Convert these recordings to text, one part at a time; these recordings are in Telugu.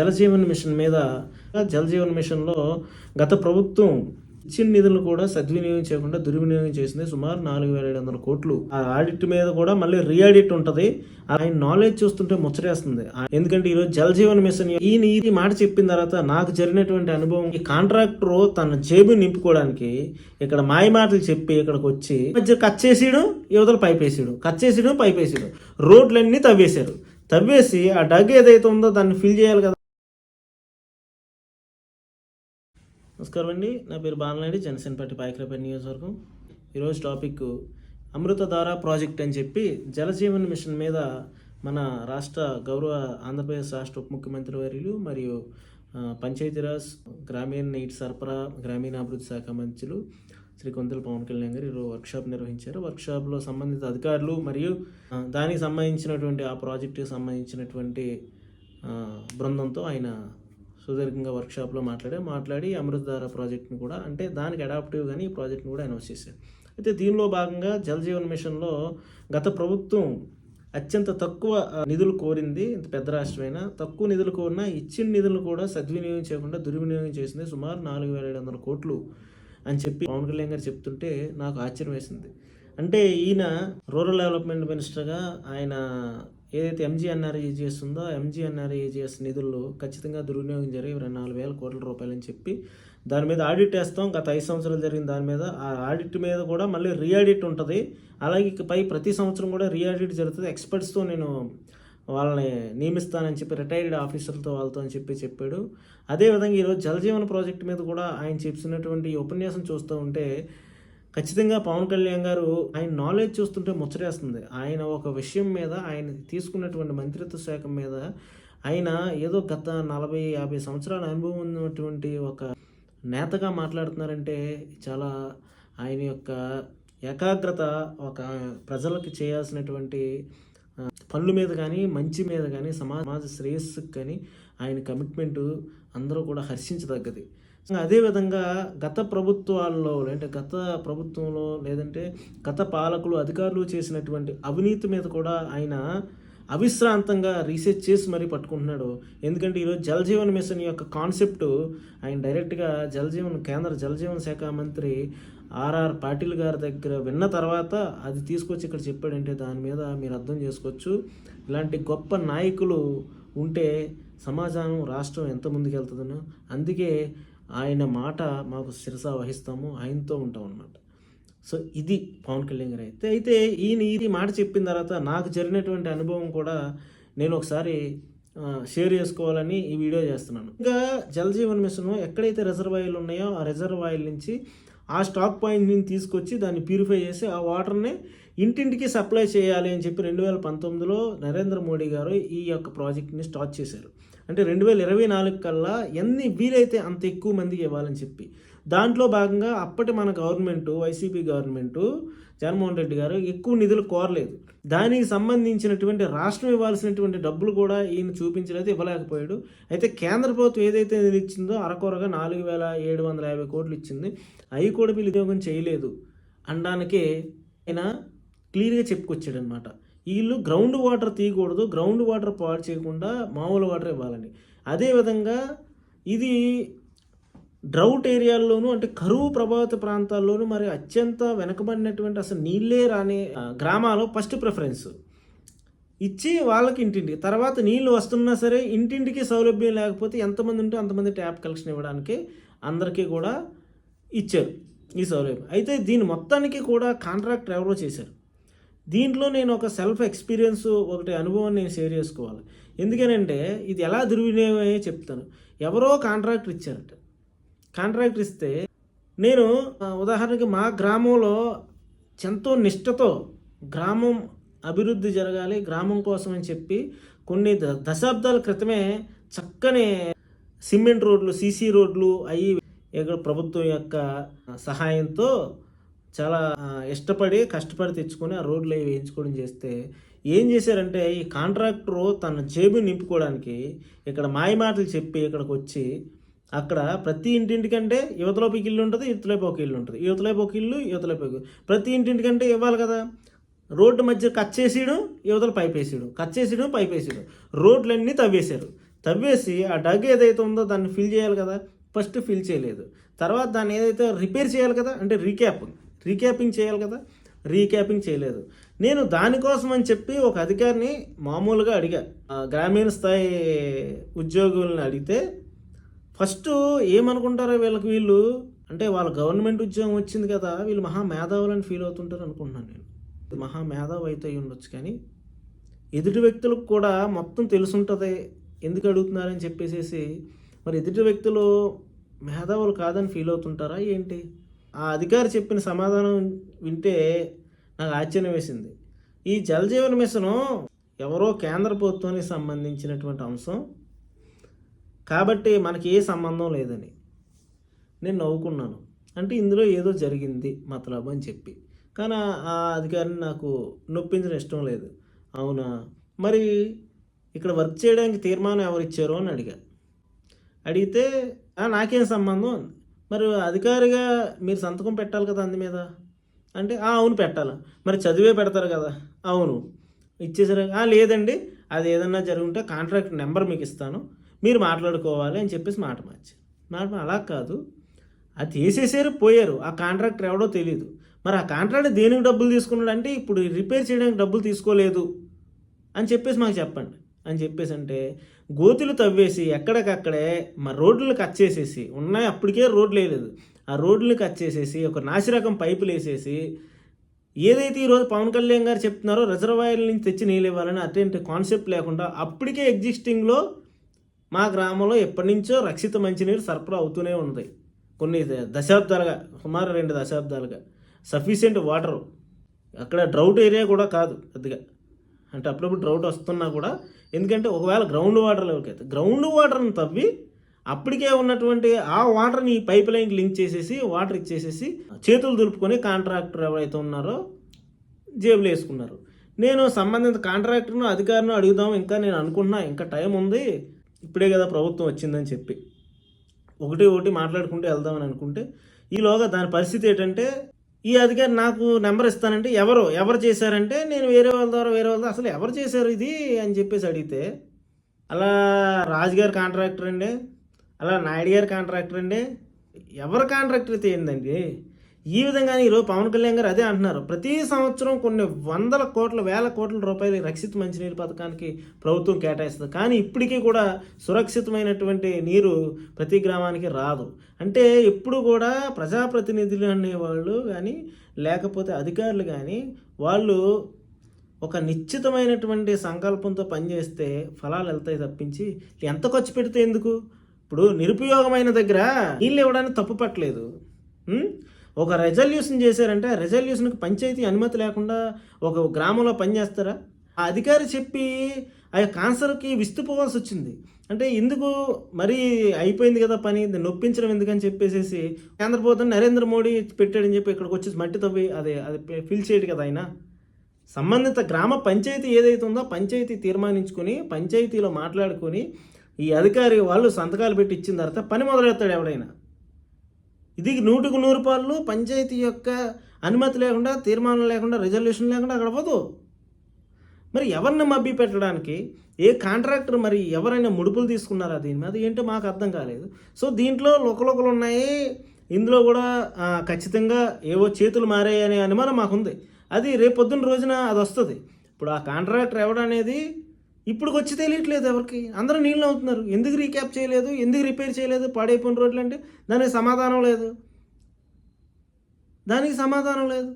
జలజీవన్ మిషన్ మీద జలజీవన్ మిషన్లో గత ప్రభుత్వం ఇచ్చిన నిధులు కూడా సద్వినియోగం చేయకుండా దుర్వినియోగం చేసింది. సుమారు నాలుగు వేల ఏడు వందల కోట్లు. ఆ ఆడిట్ మీద కూడా మళ్ళీ రీఆడిట్ ఉంటుంది. ఆయన నాలెడ్జ్ చూస్తుంటే ముచ్చటేస్తుంది. ఎందుకంటే ఈరోజు జలజీవన్ మిషన్ ఈ నీతి మాట చెప్పిన తర్వాత నాకు జరిగినటువంటి అనుభవం ఈ కాంట్రాక్టర్ తన జేబు నింపుకోవడానికి ఇక్కడ మాయ మాటలు చెప్పి ఇక్కడికి వచ్చి మధ్య కట్ చేసేయడం యువతల పైపేసాడు కట్ చేసేయడం పైపేసాడు. రోడ్లన్నీ తవ్వేశారు. తవ్వేసి ఆ డగ్ ఏదైతే ఉందో దాన్ని ఫిల్ చేయాలి కదా. నమస్కారం అండి. నా పేరు బాలనాయుడు. జనసేనపట్టి పాయకరపల్లి నియోజకవర్గం. ఈరోజు టాపిక్ అమృతధార ప్రాజెక్ట్ అని చెప్పి జలజీవన్ మిషన్ మీద మన రాష్ట్ర గౌరవ ఆంధ్రప్రదేశ్ రాష్ట్ర ఉప ముఖ్యమంత్రి వర్యులు మరియు పంచాయతీరాజ్ గ్రామీణ నీటి సరఫరా గ్రామీణాభివృద్ధి శాఖ మంత్రులు శ్రీ కొంతల పవన్ కళ్యాణ్ గారు ఈరోజు వర్క్షాప్ నిర్వహించారు. వర్క్షాప్లో సంబంధిత అధికారులు మరియు దానికి సంబంధించినటువంటి ఆ ప్రాజెక్టుకి సంబంధించినటువంటి బృందంతో ఆయన సుదీర్ఘంగా వర్క్షాప్లో మాట్లాడి మాట్లాడి అమృతధార ప్రాజెక్ట్ని కూడా అంటే దానికి అడాప్టివ్ కానీ ఈ ప్రాజెక్ట్ని కూడా అనౌన్స్ చేశారు. అయితే దీనిలో భాగంగా జల్ జీవన్ మిషన్లో గత ప్రభుత్వం అత్యంత తక్కువ నిధులు కోరింది ఇంత పెద్ద రాష్ట్రమైనా తక్కువ నిధులు కోరినా ఇచ్చిన నిధులు కూడా సద్వినియోగం చేయకుండా దుర్వినియోగం చేసింది సుమారు నాలుగు వేల ఏడు వందల కోట్లు అని చెప్పి పవన్ కళ్యాణ్ గారు చెప్తుంటే నాకు ఆశ్చర్యం వేసింది. అంటే ఈయన రూరల్ డెవలప్మెంట్ మినిస్టర్గా ఆయన ఏదైతే ఎంజీఎన్ఆర్ఏ చేస్తుందో ఎంజీఎన్ఆర్ఏ నిధుల్లో ఖచ్చితంగా దుర్వినియోగం జరిగి ఇరవై నాలుగు వేల కోట్ల రూపాయలు అని చెప్పి దాని మీద ఆడిట్ వేస్తాం. గత ఐదు సంవత్సరాలు జరిగిన దాని మీద ఆ ఆడిట్ మీద కూడా మళ్ళీ రీఆడిట్ ఉంటుంది. అలాగే ఇకపై ప్రతి సంవత్సరం కూడా రీఆడిట్ జరుగుతుంది. ఎక్స్పర్ట్స్తో నేను వాళ్ళని నియమిస్తానని చెప్పి రిటైర్డ్ ఆఫీసర్లతో వాళ్ళతో అని చెప్పి చెప్పాడు. అదేవిధంగా ఈరోజు జలజీవన ప్రాజెక్ట్ మీద కూడా ఆయన చెప్పినటువంటి ఉపన్యాసం చూస్తూ ఉంటే ఖచ్చితంగా పవన్ కళ్యాణ్ గారు ఆయన నాలెడ్జ్ చూస్తుంటే ముచ్చటేస్తుంది. ఆయన ఒక విషయం మీద ఆయన తీసుకున్నటువంటి మంత్రిత్వ శాఖ మీద ఆయన ఏదో గత నలభై యాభై సంవత్సరాల అనుభవం ఉన్నటువంటి ఒక నేతగా మాట్లాడుతున్నారంటే చాలా ఆయన యొక్క ఏకాగ్రత ఒక ప్రజలకు చేయాల్సినటువంటి పనుల మీద కానీ మంచి మీద కానీ సమాజ సమాజ శ్రేయస్సుకు కానీ ఆయన కమిట్మెంటు అందరూ కూడా హర్షించదగ్గది. అదేవిధంగా గత ప్రభుత్వాల్లో అంటే గత ప్రభుత్వంలో లేదంటే గత పాలకులు అధికారులు చేసినటువంటి అవినీతి మీద కూడా ఆయన అవిశ్రాంతంగా రీసెర్చ్ చేసి మరీ పట్టుకుంటున్నాడు. ఎందుకంటే ఈరోజు జలజీవన్ మిషన్ యొక్క కాన్సెప్ట్ ఆయన డైరెక్ట్గా జలజీవన్ కేంద్ర జలజీవన్ శాఖ మంత్రి ఆర్ఆర్ పాటిల్ గారి దగ్గర విన్న తర్వాత అది తీసుకొచ్చి ఇక్కడ చెప్పాడంటే దాని మీద మీరు అర్థం చేసుకోవచ్చు. ఇలాంటి గొప్ప నాయకులు ఉంటే సమాజం రాష్ట్రం ఎంత ముందుకు వెళ్తుందనో అందుకే ఆయన మాట మాకు శిరస వహిస్తాము ఆయనతో ఉంటాం అన్నమాట. సో ఇది పవన్ కళ్యాణ్ గారు అయితే. అయితే ఈయన ఈ మాట చెప్పిన తర్వాత నాకు జరిగినటువంటి అనుభవం కూడా నేను ఒకసారి షేర్ చేసుకోవాలని ఈ వీడియో చేస్తున్నాను. ఇంకా జలజీవన్ మిషన్ ఎక్కడైతే రిజర్వాయర్లు ఉన్నాయో ఆ రిజర్వాయర్ నుంచి ఆ స్టాక్ పాయింట్ని తీసుకొచ్చి దాన్ని ప్యూరిఫై చేసి ఆ వాటర్ని ఇంటింటికి సప్లై చేయాలి అని చెప్పి రెండు వేల పంతొమ్మిదిలో నరేంద్ర మోడీ గారు ఈ యొక్క ప్రాజెక్ట్ని స్టార్ట్ చేశారు. అంటే రెండు వేల ఇరవై నాలుగు కల్లా ఎన్ని వీలైతే అంత ఎక్కువ మందికి ఇవ్వాలని చెప్పి. దాంట్లో భాగంగా అప్పటి మన government YCP government Jaganmohan Reddy గారు ఎక్కువ నిధులు కోరలేదు. దానికి సంబంధించినటువంటి రాష్ట్రం ఇవ్వాల్సినటువంటి డబ్బులు కూడా ఈయన చూపించలేదు ఇవ్వలేకపోయాడు. అయితే కేంద్ర ప్రభుత్వం ఏదైతే నిధులు ఇచ్చిందో అరకొరగా నాలుగు వేల ఏడు వందల యాభై కోట్లు ఇచ్చింది. అవి కూడా వీళ్ళు వినియోగం చేయలేదు. అనడానికే ఆయన క్లియర్గా చెప్పుకొచ్చాడనమాట వీళ్ళు గ్రౌండ్ వాటర్ తీయకూడదు గ్రౌండ్ వాటర్ పాడు చేయకుండా మామూలు వాటర్ ఇవ్వాలని అదేవిధంగా ఇది డ్రౌట్ ఏరియాల్లోనూ అంటే కరువు ప్రభావిత ప్రాంతాల్లోనూ మరి అత్యంత వెనకబడినటువంటి అసలు నీళ్ళే రాని గ్రామాలు ఫస్ట్ ప్రిఫరెన్స్ ఇచ్చి వాళ్ళకి ఇంటింటికి తర్వాత నీళ్ళు వస్తున్నా సరే ఇంటింటికి సౌలభ్యం లేకపోతే ఎంతమంది ఉంటే అంతమంది ట్యాప్ కలెక్షన్ ఇవ్వడానికి అందరికీ కూడా ఇచ్చారు ఈ సౌలభ్యం. అయితే దీని మొత్తానికి కూడా కాంట్రాక్ట్ ఎవరో చేశారు. దీంట్లో నేను ఒక సెల్ఫ్ ఎక్స్పీరియన్స్ ఒకటి అనుభవం నేను షేర్ చేసుకోవాలి. ఎందుకనంటే ఇది ఎలా దుర్వినియోగమే చెప్తాను. ఎవరో కాంట్రాక్టర్ ఇచ్చారట. కాంట్రాక్టర్ ఇస్తే నేను ఉదాహరణకి మా గ్రామంలో ఎంతో నిష్టతో గ్రామం అభివృద్ధి జరగాలి గ్రామం కోసం అని చెప్పి కొన్ని ద- దశాబ్దాల క్రితమే చక్కని సిమెంట్ రోడ్లు సీసీ రోడ్లు అవి ఇక్కడ ప్రభుత్వం యొక్క సహాయంతో చాలా ఇష్టపడి కష్టపడి తెచ్చుకొని ఆ రోడ్లు అవి వేయించుకోవడం చేస్తే ఏం చేశారంటే ఈ కాంట్రాక్టరు తన జేబు నింపుకోవడానికి ఇక్కడ మాయమాటలు చెప్పి ఇక్కడికి వచ్చి అక్కడ ప్రతి ఇంటింటికంటే యువతలోపు ఒక ఇల్లు ఉంటుంది యువతలోపు ఒక ఇల్లు ఉంటుంది. యువతలోపు ఒక ఇల్లు యువతలోపు ఒక ప్రతి ఇంటింటికంటే ఇవ్వాలి కదా. రోడ్డు మధ్య కట్ చేసేయడం యువతలు పైప్ కట్ చేసేయడం పైప్ రోడ్లన్నీ తవ్వేశారు. తవ్వేసి ఆ డగ్ ఏదైతే ఉందో దాన్ని ఫిల్ చేయాలి కదా. ఫస్ట్ ఫిల్ చేయలేదు. తర్వాత దాన్ని ఏదైతే రిపేర్ చేయాలి కదా అంటే రీక్యాప్. రీక్యాపింగ్ చేయాలి కదా? రీక్యాపింగ్ చేయలేదు. నేను దానికోసం అని చెప్పి ఒక అధికారిని మామూలుగా అడిగా. గ్రామీణ స్థాయి ఉద్యోగులను అడిగితే ఫస్ట్ ఏమనుకుంటారో వీళ్ళకి వీళ్ళు? అంటే వాళ్ళ గవర్నమెంట్ ఉద్యోగం వచ్చింది కదా వీళ్ళు మహా మేధావులని ఫీల్ అవుతుంటారు అనుకుంటున్నాను నేను. మహా మేధావి అయితే ఉండొచ్చు కానీ ఎదుటి వ్యక్తులకు కూడా మొత్తం తెలుసుంటుంది. ఎందుకు అడుగుతున్నారని చెప్పేసేసి మరి ఎదుటి వ్యక్తులు మేధావులు కాదని ఫీల్ అవుతుంటారా ఏంటి? ఆ అధికారి చెప్పిన సమాధానం వింటే నాకు ఆశ్చర్యం వేసింది. ఈ జలజీవన్ మిషను ఎవరో కేంద్ర ప్రభుత్వానికి సంబంధించినటువంటి అంశం. కాబట్టి మనకి ఏ సంబంధం లేదని నేను నవ్వుకున్నాను. అంటే ఇందులో ఏదో జరిగింది మతలబు అని చెప్పి. కానీ ఆ- అధికారిని నాకు నొప్పించడం ఇష్టం లేదు. అవునా? మరి ఇక్కడ వర్క్ చేయడానికి తీర్మానం ఎవరు ఇచ్చారు అని అడిగా. అడిగితే నాకేం సంబంధం? అని మరి అధికారిగా మీరు సంతకం పెట్టాలి కదా అందు మీద? అంటే అవును పెట్టాలి. మరి చదివే పెడతారు కదా? అవును. ఇచ్చేసారు. లేదండి. అది ఏదన్నా జరుగుంటే కాంట్రాక్ట్ నెంబర్ మీకు ఇస్తాను. మీరు మాట్లాడుకోవాలి అని చెప్పేసి మాట మార్చి మాట అలా కాదు. అది తీసేసారు పోయారు. ఆ కాంట్రాక్టర్ ఎవడో తెలియదు మరి ఆ కాంట్రాక్ట్ దేనికి డబ్బులు తీసుకున్నాడు? అంటే ఇప్పుడు రిపేర్ చేయడానికి డబ్బులు తీసుకోలేదు అని చెప్పేసి మాకు చెప్పండి. అని చెప్పేసి అంటే గోతులు తవ్వేసి ఎక్కడికక్కడే మా రోడ్లు కట్ చేసేసి ఉన్నాయి అప్పటికే రోడ్లు వేయలేదు ఆ రోడ్లు కట్ చేసేసి ఒక నాసిరకం పైపులు వేసేసి ఏదైతే ఈరోజు పవన్ కళ్యాణ్ గారు చెప్తున్నారో రిజర్వాయర్ల నుంచి తెచ్చి నీళ్ళు ఇవ్వాలని అటువంటి కాన్సెప్ట్ లేకుండా అప్పటికే ఎగ్జిస్టింగ్లో మా గ్రామంలో ఎప్పటి నుంచో రక్షిత మంచినీరు సరఫరా అవుతూనే ఉంది. కొన్ని దశాబ్దాలుగా సుమారు రెండు దశాబ్దాలుగా. సఫిషియెంట్ వాటర్ అక్కడ డ్రౌట్ ఏరియా కూడా కాదు పెద్దగా. అంటే అప్పుడప్పుడు డ్రౌట్ వస్తున్నా కూడా ఎందుకంటే ఒకవేళ గ్రౌండ్ వాటర్ లెవెల్కి అయితే గ్రౌండ్ వాటర్ని తవ్వి అప్పటికే ఉన్నటువంటి ఆ వాటర్ని పైప్ లైన్కి లింక్ చేసేసి వాటర్ ఇచ్చేసేసి చేతులు దులుపుకొని కాంట్రాక్టర్ ఎవరైతే ఉన్నారో జేబులు వేసుకున్నారు. నేను సంబంధిత కాంట్రాక్టర్ను అధికారిని అడుగుదాం ఇంకా నేను అనుకుంటున్నా ఇంకా టైం ఉంది ఇప్పుడే కదా ప్రభుత్వం వచ్చిందని చెప్పి. ఒకటి ఒకటి మాట్లాడుకుంటూ వెళ్దామని అనుకుంటే ఈలోగా దాని పరిస్థితి ఏంటంటే ఈ అధికారి నాకు నెంబర్ ఇస్తానంటే ఎవరు? ఎవరు చేశారంటే నేను వేరే వాళ్ళ ద్వారా వేరే వాళ్ళ అసలు ఎవరు చేశారు ఇది అని చెప్పేసి అడిగితే అలా రాజుగారి కాంట్రాక్టర్ అండి అలా నాయుడు గారి కాంట్రాక్టర్ అండి ఎవరి కాంట్రాక్టర్ అయితే ఏందండి? ఈ విధంగానే ఈరోజు పవన్ కళ్యాణ్ గారు అదే అంటున్నారు. ప్రతి సంవత్సరం కొన్ని వందల కోట్ల వేల కోట్ల రూపాయలు రక్షిత మంచినీరు పథకానికి ప్రభుత్వం కేటాయిస్తుంది. కానీ ఇప్పటికీ కూడా సురక్షితమైనటువంటి నీరు ప్రతి గ్రామానికి రాదు. అంటే ఎప్పుడు కూడా ప్రజాప్రతినిధులు అనేవాళ్ళు కానీ లేకపోతే అధికారులు కానీ వాళ్ళు ఒక నిశ్చితమైనటువంటి సంకల్పంతో పనిచేస్తే ఫలాలు వెళ్తాయి తప్పించి ఎంత ఖర్చు పెడితే ఎందుకు? ఇప్పుడు నిరుపయోగమైన దగ్గర నీళ్ళు ఇవ్వడానికి తప్పు పట్టలేదు. ఒక రెజల్యూషన్ చేశారంటే ఆ రెజల్యూషన్కి పంచాయతీ అనుమతి లేకుండా ఒక గ్రామంలో పనిచేస్తారా ఆ అధికారి చెప్పి ఆ యొక్క ఆన్సర్కి విస్తుపోవాల్సి వచ్చింది. అంటే ఎందుకు మరీ అయిపోయింది కదా పని నొప్పించడం ఎందుకని చెప్పేసి కేంద్ర ప్రభుత్వం నరేంద్ర మోడీ పెట్టాడని చెప్పి ఇక్కడికి వచ్చేసి మట్టి తవ్వి అదే అది ఫిల్ చేయడు కదా ఆయన. సంబంధిత గ్రామ పంచాయతీ ఏదైతే ఉందో పంచాయతీ తీర్మానించుకొని పంచాయతీలో మాట్లాడుకొని ఈ అధికారి వాళ్ళు సంతకాలు పెట్టి ఇచ్చిన తర్వాత పని మొదలెడతాడు ఎవడైనా. ఇది నూటికి నూరు పాళ్ళు పంచాయతీ యొక్క అనుమతి లేకుండా తీర్మానం లేకుండా రిజల్యూషన్ లేకుండా అక్కడ పోదు. మరి ఎవరిని మబ్బి పెట్టడానికి ఏ కాంట్రాక్టర్ మరి ఎవరైనా ముడుపులు తీసుకున్నారా దీని మీద? ఏంటో మాకు అర్థం కాలేదు. సో దీంట్లో లోకలోకలు ఉన్నాయి. ఇందులో కూడా ఖచ్చితంగా ఏవో చేతులు మారాయి అనే అనుమానం మాకుంది. అది రేపొద్దున రోజున అది వస్తుంది. ఇప్పుడు ఆ కాంట్రాక్టర్ ఎవడనేది ఇప్పుడు వచ్చి తెలియట్లేదు ఎవరికి. అందరూ నీళ్ళు అవుతున్నారు ఎందుకు రీక్యాప్ చేయలేదు? ఎందుకు రిపేర్ చేయలేదు? పాడైపోయిన రోడ్లు అంటే దానికి సమాధానం లేదు. దానికి సమాధానం లేదు.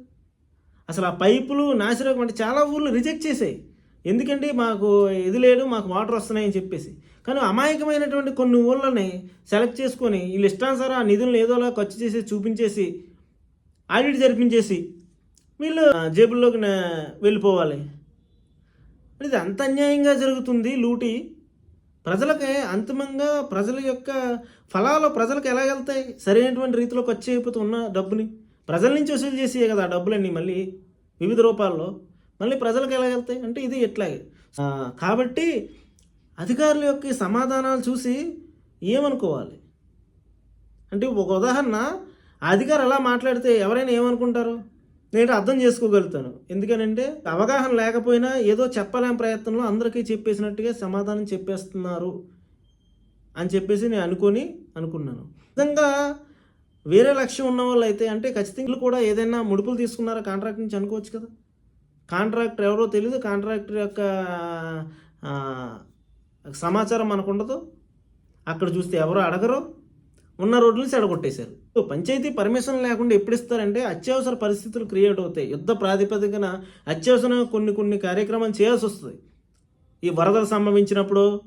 అసలు ఆ పైపులు నాసిరకం అంటే చాలా ఊర్లు రిజెక్ట్ చేసాయి ఎందుకంటే మాకు ఇది లేదు మాకు వాటర్ వస్తున్నాయని చెప్పేసి. కానీ అమాయకమైనటువంటి కొన్ని ఊళ్ళని సెలెక్ట్ చేసుకొని వీళ్ళు ఇష్టానుసారం ఆ నిధులను ఏదోలా ఖర్చు చేసి చూపించేసి ఆడిట్ జరిపించేసి వీళ్ళు జేబుల్లోకి వెళ్ళిపోవాలి. ఇది అంత అన్యాయంగా జరుగుతుంది లూటి. ప్రజలకి అంతిమంగా ప్రజల యొక్క ఫలాలు ప్రజలకు ఎలా వెళ్తాయి? సరైనటువంటి రీతిలో ఖర్చు అయిపోతూ ఉన్న డబ్బుని ప్రజల నుంచి వసూలు చేసే కదా ఆ డబ్బులన్నీ మళ్ళీ వివిధ రూపాల్లో. మళ్ళీ ప్రజలకు ఎలా వెళ్తాయి? అంటే ఇది ఎట్లాగే. కాబట్టి అధికారుల యొక్క సమాధానాలు చూసి ఏమనుకోవాలి? అంటే ఒక ఉదాహరణ అధికారులు ఎలా అలా మాట్లాడితే ఎవరైనా ఏమనుకుంటారు? నేను అర్థం చేసుకోగలుగుతాను. ఎందుకనంటే అవగాహన లేకపోయినా ఏదో చెప్పలేని ప్రయత్నంలో అందరికీ చెప్పేసినట్టుగా సమాధానం చెప్పేస్తున్నారు అని చెప్పేసి నేను అనుకొని అనుకున్నాను. నిజంగా వేరే లక్ష్యం ఉన్న వాళ్ళు అయితే అంటే ఖచ్చితంగా కూడా ఏదైనా ముడుపులు తీసుకున్నారా కాంట్రాక్ట్ నుంచి అనుకోవచ్చు కదా? కాంట్రాక్టర్ ఎవరో తెలియదు కాంట్రాక్టర్ యొక్క సమాచారం మనకు ఉండదు. అక్కడ చూస్తే ఎవరో అడగరు. ఉన్న రోడ్లు సెడగొట్టేశారు పంచాయతీ పర్మిషన్ లేకుండా ఎప్పుడు ఇస్తారంటే అత్యవసర పరిస్థితులు క్రియేట్ అవుతాయి. యుద్ధ ప్రాతిపదికన అత్యవసరం కొన్ని కొన్ని కార్యక్రమాలు చేయాల్సి వస్తుంది. ఈ వరదలు సంభవించినప్పుడు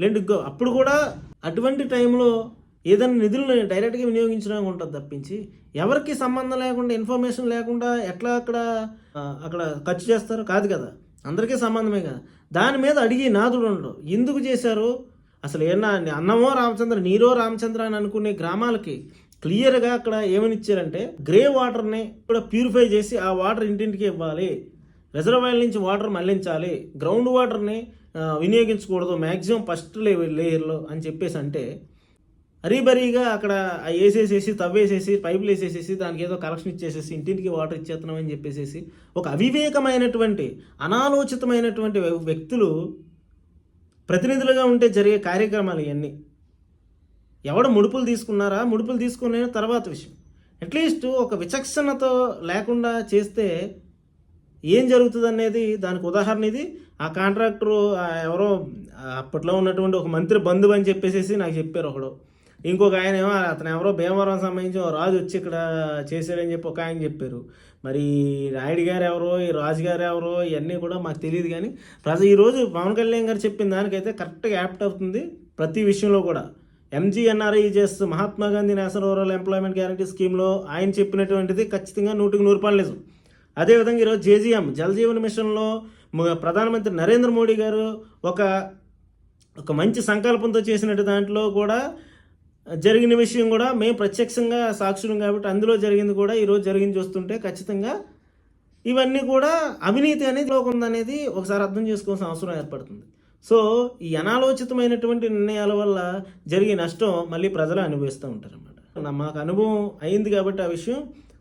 లేండి గో- అప్పుడు కూడా అటువంటి టైంలో ఏదైనా నిధులను డైరెక్ట్గా వినియోగించడానికి ఉంటుంది తప్పించి ఎవరికి సంబంధం లేకుండా ఇన్ఫర్మేషన్ లేకుండా ఎట్లా అక్కడ అక్కడ ఖర్చు చేస్తారు కాదు కదా. అందరికీ సంబంధమే కదా. దాని మీద అడిగి నాదుడు ఉండడు. ఎందుకు చేశారు? అసలు ఏమన్నా అన్నమో రామచంద్ర నీరో రామచంద్ర అని అనుకునే గ్రామాలకి క్లియర్గా అక్కడ ఏమని ఇచ్చారంటే గ్రే వాటర్ని కూడా ప్యూరిఫై చేసి ఆ వాటర్ ఇంటింటికి ఇవ్వాలి. రిజర్వాయర్ నుంచి వాటర్ మళ్ళించాలి. గ్రౌండ్ వాటర్ని వినియోగించకూడదు. మ్యాక్సిమం ఫస్ట్ లేవర్ లేయర్లో అని చెప్పేసి అంటే అరీబరీగా అక్కడ వేసేసేసి తవ్వేసేసి పైపులు వేసేసేసి దానికి ఏదో కలెక్షన్ ఇచ్చేసేసి ఇంటింటికి వాటర్ ఇచ్చేస్తున్నామని చెప్పేసేసి ఒక అవివేకమైనటువంటి అనాలోచితమైనటువంటి వ్య- వ్యక్తులు ప్రతినిధులుగా ఉంటే జరిగే కార్యక్రమాలు ఇవన్నీ. ఎవడు ముడుపులు తీసుకున్నారా? ముడుపులు తీసుకునే తర్వాత విషయం. అట్లీస్ట్ ఒక విచక్షణతో లేకుండా చేస్తే ఏం జరుగుతుంది అనేది దానికి ఉదాహరణ ఇది. ఆ కాంట్రాక్టరు ఎవరో అప్పట్లో ఉన్నటువంటి ఒక మంత్రి బంధువు అని చెప్పేసి నాకు చెప్పారు ఒకడు. ఇంకొక ఆయన ఏమో అతను ఎవరో భీమవరం సంబంధించి రాజు వచ్చి ఇక్కడ చేశాడని చెప్పి ఒక ఆయన చెప్పారు. మరి నాయుడు గారు ఎవరో ఈ రాజు గారు ఎవరో ఇవన్నీ కూడా మాకు తెలియదు కానీ ప్రజ ఈరోజు పవన్ కళ్యాణ్ గారు చెప్పిన దానికైతే కరెక్ట్గా యాప్ట్ అవుతుంది ప్రతి విషయంలో కూడా. MGNREGS Mahatma Gandhi national rural employment guarantee స్కీమ్లో ఆయన చెప్పినటువంటిది ఖచ్చితంగా నూటికి నూరు రూపాయలు నిజం అదేవిధంగా ఈరోజు జేజీఎం జలజీవన్ మిషన్లో ప్రధానమంత్రి నరేంద్ర మోడీ గారు ఒక ఒక మంచి సంకల్పంతో చేసినట్టు దాంట్లో కూడా జరిగిన విషయం కూడా మేము ప్రత్యక్షంగా సాక్షులం కాబట్టి అందులో జరిగింది కూడా ఈరోజు జరిగింది చూస్తుంటే ఖచ్చితంగా ఇవన్నీ కూడా అవినీతి అనేది లోకందనేది ఒకసారి అర్థం చేసుకోవాల్సిన అవసరం ఏర్పడుతుంది. సో ఈ అనాలోచితమైనటువంటి నిర్ణయాల వల్ల జరిగే నష్టం మళ్ళీ ప్రజలు అనుభవిస్తూ ఉంటారన్నమాట. మాకు అనుభవం అయింది కాబట్టి ఆ విషయం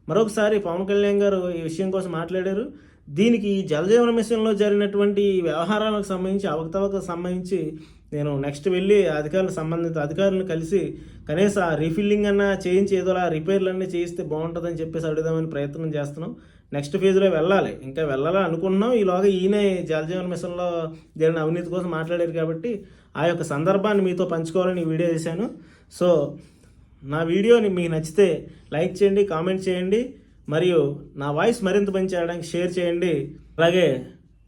మరొకసారి పవన్ కళ్యాణ్ గారు ఈ విషయం కోసం మాట్లాడారు. దీనికి జలజీవన మిషన్లో జరిగినటువంటి వ్యవహారాలకు సంబంధించి అవకతవకలకు సంబంధించి నేను నెక్స్ట్ వెళ్ళి అధికారులు సంబంధిత అధికారులను కలిసి కనీసం ఆ రీఫిల్లింగ్ అన్నా చేయించి ఏదో ఆ రిపేర్లు అన్నీ చేయిస్తే బాగుంటుందని చెప్పేసి అడుగుదామని ప్రయత్నం చేస్తున్నాం. నెక్స్ట్ ఫేజ్లో వెళ్ళాలి. ఇంకా వెళ్ళాలని అనుకున్నాం. ఈలోగా ఈయన జలజీవన్ మిషన్లో జరిగిన అవినీతి కోసం మాట్లాడారు కాబట్టి ఆ యొక్క సందర్భాన్ని మీతో పంచుకోవాలని వీడియో చేశాను. సో నా వీడియోని మీకు నచ్చితే లైక్ చేయండి కామెంట్ చేయండి మరియు నా వాయిస్ మరింత పని చేయడానికి షేర్ చేయండి. అలాగే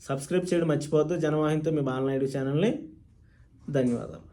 సబ్స్క్రైబ్ చేయడం మర్చిపోవద్దు. జనవాహినితో మీ బాలనాయుడు ఛానల్ని. ధన్యవాదాలు